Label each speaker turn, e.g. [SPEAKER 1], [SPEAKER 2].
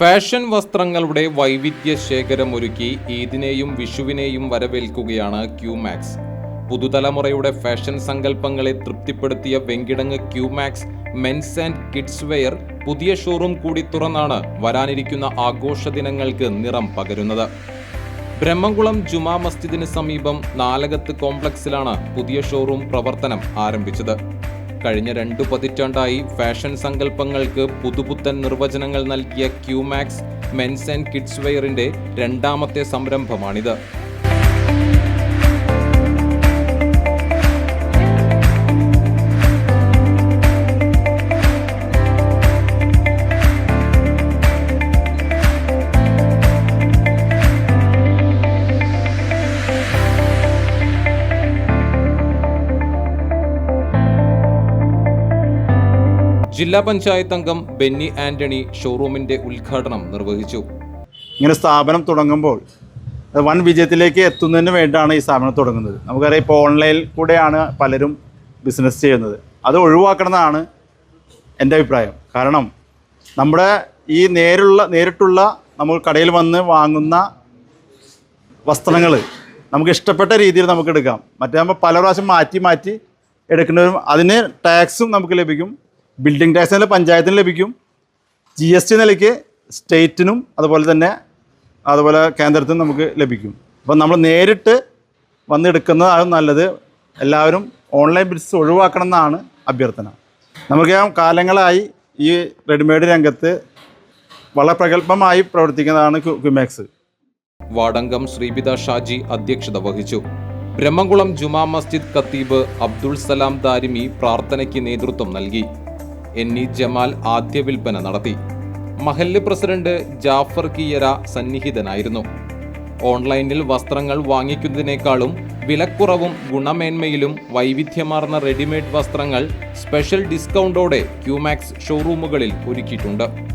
[SPEAKER 1] Fashion വസ്ത്രങ്ങളുടെ വൈവിധ്യ ശേഖരം ഒരുക്കി ഈദിനെയും വിഷുവിനെയും വരവേൽക്കുകയാണ് ക്യൂമാക്സ്. പുതുതലമുറയുടെ ഫാഷൻ സങ്കല്പങ്ങളെ തൃപ്തിപ്പെടുത്തിയ Venkitangu Qmax men's and kids wear പുതിയ ഷോറൂം കൂടി തുറന്നാണ് വരാനിരിക്കുന്ന ആഘോഷ ദിനങ്ങൾക്ക് നിറം പകരുന്നത്. ബ്രഹ്മകുളം ജുമാ മസ്ജിദിന് സമീപം നാലകത്ത് കോംപ്ലക്സിലാണ് പുതിയ ഷോറൂം പ്രവർത്തനം ആരംഭിച്ചത്. കഴിഞ്ഞ രണ്ടു പതിറ്റാണ്ടായി ഫാഷൻ സങ്കല്പങ്ങൾക്ക് പുതുപുത്തൻ നിർവചനങ്ങൾ നൽകിയ ക്യൂമാക്സ് മെൻസ് ആൻഡ് കിഡ്സ് വെയറിന്റെ രണ്ടാമത്തെ സംരംഭമാണിത്. ജില്ലാ പഞ്ചായത്ത് അംഗം ബെന്നി ആന്റണി ഷോറൂമിന്റെ ഉദ്ഘാടനം നിർവഹിച്ചു.
[SPEAKER 2] ഇങ്ങനെ സ്ഥാപനം തുടങ്ങുമ്പോൾ വൻ വിജയത്തിലേക്ക് എത്തുന്നതിന് വേണ്ടിയാണ് ഈ സ്ഥാപനം തുടങ്ങുന്നത്. നമുക്കറിയാം ഇപ്പോൾ ഓൺലൈൻ കൂടെയാണ് പലരും ബിസിനസ് ചെയ്യുന്നത്. അത് ഒഴിവാക്കണമെന്നാണ് എന്റെ അഭിപ്രായം. കാരണം നമ്മുടെ ഈ നേരുള്ള നേരിട്ടുള്ള നമ്മൾ കടയിൽ വന്ന് വാങ്ങുന്ന വസ്ത്രങ്ങൾ നമുക്ക് ഇഷ്ടപ്പെട്ട രീതിയിൽ നമുക്ക് എടുക്കാം. മറ്റേ നമ്മൾ പല പ്രാവശ്യം മാറ്റി മാറ്റി എടുക്കുന്നവരും അതിന് ടാക്സും നമുക്ക് ലഭിക്കും. ബിൽഡിംഗ് ടാക്സ് നില പഞ്ചായത്തിന് ലഭിക്കും. ജി എസ് ടി നിലയ്ക്ക് സ്റ്റേറ്റിനും അതുപോലെ തന്നെ അതുപോലെ കേന്ദ്രത്തിനും നമുക്ക് ലഭിക്കും. അപ്പം നമ്മൾ നേരിട്ട് വന്നെടുക്കുന്നതാണ് നല്ലത്. എല്ലാവരും ഓൺലൈൻ ബിസിനസ് ഒഴിവാക്കണം എന്നാണ് അഭ്യർത്ഥന. നമുക്കറിയാം കാലങ്ങളായി ഈ റെഡിമെയ്ഡ് രംഗത്ത് വളരെ പ്രഗത്ഭമായി പ്രവർത്തിക്കുന്നതാണ് ക്യു- ക്യുമാക്സ്
[SPEAKER 1] വാടങ്കം ശ്രീപിത ഷാജി അധ്യക്ഷത വഹിച്ചു. ബ്രഹ്മകുളം ജുമാ മസ്ജിദ് ഖത്തീബ് അബ്ദുൾ സലാം ദാരിമി പ്രാർത്ഥനയ്ക്ക് നേതൃത്വം നൽകി. എൻ ഇ ജമാൽ ആദ്യ വിൽപ്പന നടത്തി. മഹല്ല് പ്രസിഡന്റ് ജാഫർ കിയര സന്നിഹിതനായിരുന്നു. ഓൺലൈനിൽ വസ്ത്രങ്ങൾ വാങ്ങിക്കുന്നതിനേക്കാളും വിലക്കുറവും ഗുണമേന്മയിലും വൈവിധ്യമാർന്ന റെഡിമെയ്ഡ് വസ്ത്രങ്ങൾ സ്പെഷ്യൽ ഡിസ്കൗണ്ടോടെ ക്യൂമാക്സ് ഷോറൂമുകളിൽ ഒരുക്കിയിട്ടുണ്ട്.